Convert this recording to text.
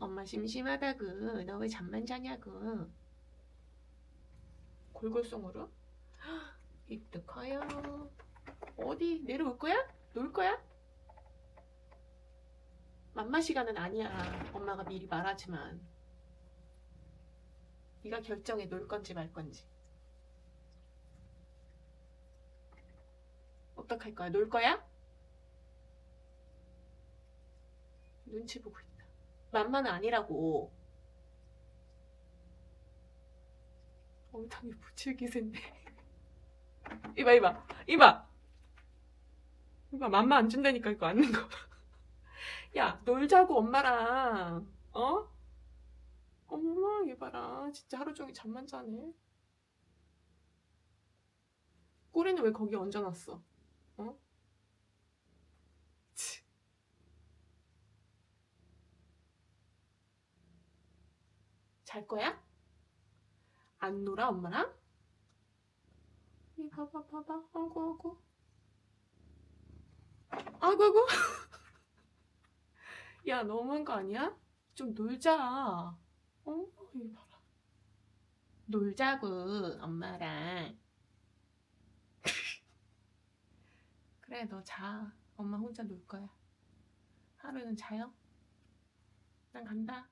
엄마 심심하다구. 너 왜 잠만 자냐구. 골골송으로? 입도 커요. 어디 내려올 거야? 놀 거야? 맘마 시간은 아니야. 엄마가 미리 말하지만. 네가 결정해 놀 건지 말 건지. 어떡할 거야? 놀 거야? 눈치 보고 있다. 맘마는 아니라고. 엉덩이 기세인데. 이봐, 이봐, 이봐. 이봐, 맘마 안 준다니까, 이거 앉는 거. 야, 놀자고, 엄마랑. 어? 엄마, 얘 봐라. 진짜 하루 종일 잠만 자네. 꼬리는 왜 거기 얹어놨어? 어? 치. 잘 거야? 안 놀아, 엄마랑? 이 봐봐, 봐봐. 아이고, 아이고. 아이고, 아이고. 야, 너무한 거 아니야? 좀 놀자. 어? 이 봐라. 놀자고, 엄마랑. 그래, 너 자. 엄마 혼자 놀 거야. 하루는 자요. 난 간다.